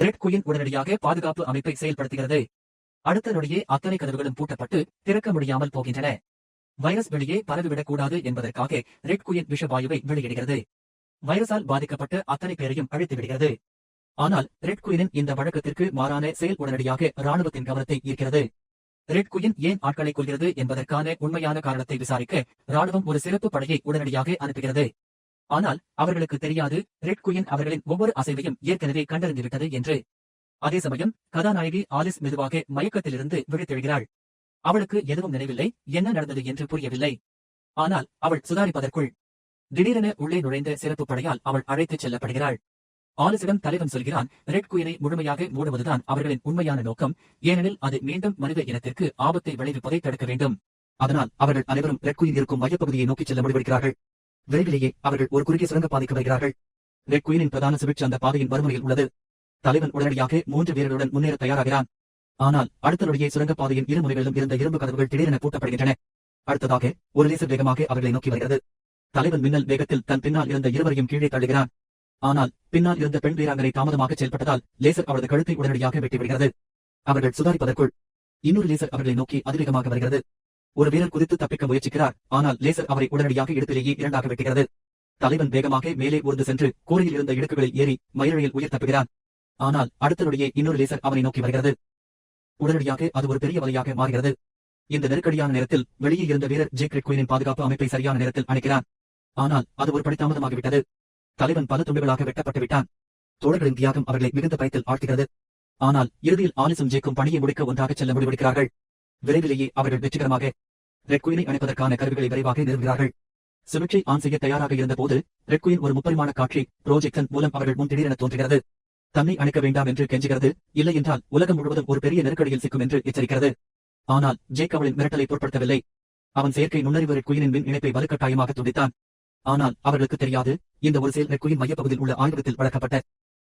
Red queen உடனடியாக பாதுகாப்பு அமைப்பை செயல்படுத்துகிறது. அடுத்த நொடியே அத்தனை கதவுகளும் பூட்டப்பட்டு திறக்க முடியாமல் போகின்றன. வைரஸ் வெளியே பரவிவிடக்கூடாது என்பதற்காக ரெட் குயின் விஷவாயுவை வெளியிடுகிறது. வைரஸால் பாதிக்கப்பட்ட அத்தனை பேரையும் அழித்து விடுகிறது ஆனால் ரெட் குயினின் இந்த வழக்கத்திற்கு மாறான செயல் உடனடியாக ராணுவத்தின் கவனத்தை ஈர்க்கிறது. ரெட் குயின் ஏன் ஆட்களை கொள்கிறது என்பதற்கான உண்மையான காரணத்தை விசாரிக்க ராணுவம் ஒரு சிறப்பு படையை உடனடியாக அனுப்புகிறது. ஆனால் அவர்களுக்கு தெரியாது ரெட் குயின் அவர்களின் ஒவ்வொரு அசைவையும் ஏற்கனவே கண்டறிந்துவிட்டது என்று. அதே சமயம் கதாநாயகி ஆலிஸ் மெதுவாக மயக்கத்திலிருந்து விழித்தெழுகிறாள். அவளுக்கு எதுவும் நினைவில்லை என்ன நடந்தது என்று புரியவில்லை. ஆனால் அவள் சுதாரிப்பதற்குள் திடீரென உள்ளே நுழைந்த சிறப்பு படையால் அவள் அழைத்துச் செல்லப்படுகிறாள். ஆலிஸிடம் தலைவன் சொல்கிறான் ரெட் குயினை முழுமையாக மூடுவதுதான் அவர்களின் உண்மையான நோக்கம் ஏனெனில் அது மீண்டும் மனித இனத்திற்கு ஆபத்தை விளைவிப்பதை தடுக்க வேண்டும். அதனால் அவர்கள் அனைவரும் ரெட் குயின் இருக்கும் மையப்பகுதியை நோக்கிச் செல்ல முடிவெடுக்கிறார்கள். விரைவிலேயே அவர்கள் ஒரு குறுகிய சுரங்க பாதைக்கு வருகிறார்கள். ரெட் குயினின் பிரதான சுவிட்ச் அந்த பாதையின் வறுமையில் உள்ளது. தலைவன் உடனடியாக மூன்று வீரர்களுடன் முன்னேற தயாராகிறான். ஆனால் அடுத்த நொடியே சுரங்கப் பாதையின் இரு முனைகளிலும் இருந்த இரும்பு கதவுகள் திடீரென பூட்டப்படுகின்றன. அடுத்ததாக ஒரு லேசர் வேகமாக அவர்களை நோக்கி வருகிறது. தலைவன் மின்னல் வேகத்தில் தன் பின்னால் இருந்த இருவரையும் கீழே தள்ளுகிறான். ஆனால் பின்னால் இருந்த பெண் வீராங்கனை தாமதமாக செயல்பட்டதால் லேசர் அவரது கழுத்தை உடனடியாக வெட்டிவிடுகிறது. அவர்கள் சுதாரிப்பதற்குள் இன்னொரு லேசர் அவர்களை நோக்கி அதிவேகமாக வருகிறது. ஒரு வீரர் குதித்து தப்பிக்க முயற்சிக்கிறார். ஆனால் லேசர் அவரை உடனடியாக இடுப்பிலேயே இரண்டாக வெட்டுகிறது. தலைவன் வேகமாக மேலே ஊர்ந்து சென்று கூரையில் இருந்த இடுக்குகளில் ஏறி மயிரழியில் உயிர் தப்புகிறான். ஆனால் அடுத்த நொடியே இன்னொரு லேசர் அவனை நோக்கி வருகிறது. உடனடியாக அது ஒரு பெரிய வலையாக மாறுகிறது. இந்த நெருக்கடியான நேரத்தில் வெளியே இருந்த வீரர் ஜேக் குயினின் பாதுகாப்பு அமைப்பை சரியான நேரத்தில் அணைக்கிறான். ஆனால் அது ஒரு படித்தாமதமாகிவிட்டது தலைவன் பல துண்டுகளாக வெட்டப்பட்டு விட்டான். தோழர்களின் தியாகம் அவர்களை மிகுந்த பயத்தில் ஆழ்த்துகிறது. ஆனால் இறுதியில் ஆலிசும் ஜேக்கும் பணியை முடிக்க ஒன்றாக செல்ல முடிவெடுக்கிறார்கள். விரைவிலேயே அவர்கள் வெற்றிகரமாக ரெட் குயினை அணைப்பதற்கான கருவிகளை விரைவாக நிறுவுகிறார்கள். சுவிட்சை ஆன் செய்ய தயாராக இருந்த போது ரெட் குயின் ஒரு முப்பரிமாண காட்சி ப்ரோஜெக்ஷன் மூலம் அவர்கள் முன் திடீரென தோன்றுகிறது. தன்னை அணைக்க வேண்டாம் என்று கெஞ்சுகிறது. இல்லை என்றால் உலகம் முழுவதும் ஒரு பெரிய நெருக்கடியில் சிக்கும் என்று எச்சரிக்கிறது. ஆனால் ஜேக் அவளின் மிரட்டலை பொருட்படுத்தவில்லை. அவன் செயற்கை நுண்ணறிவு ரெட் குயினின் மின் இணைப்பை வலுக்கட்டாயமாக துண்டித்தான். ஆனால் அவர்களுக்கு தெரியாது இந்த ஒரு செயல் ரெட் குயின் மையப்பகுதியில் உள்ள ஆய்வகத்தில் வழங்கப்பட்ட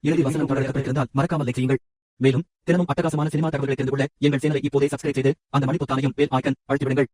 இறுதி வசனம் தொடரப்பட்டிருந்தால் மறக்காமல் செய்யுங்கள். மேலும் தினமும் அட்டகாசமான சினிமா தகவல்களை தெரிந்து கொள்ள எங்கள் சேனலை இப்போதே சப்ஸ்கிரைப் செய்து அந்த மணி பொத்தானையும் பேல் ஐக்கன் அழுத்திவிடுங்கள்.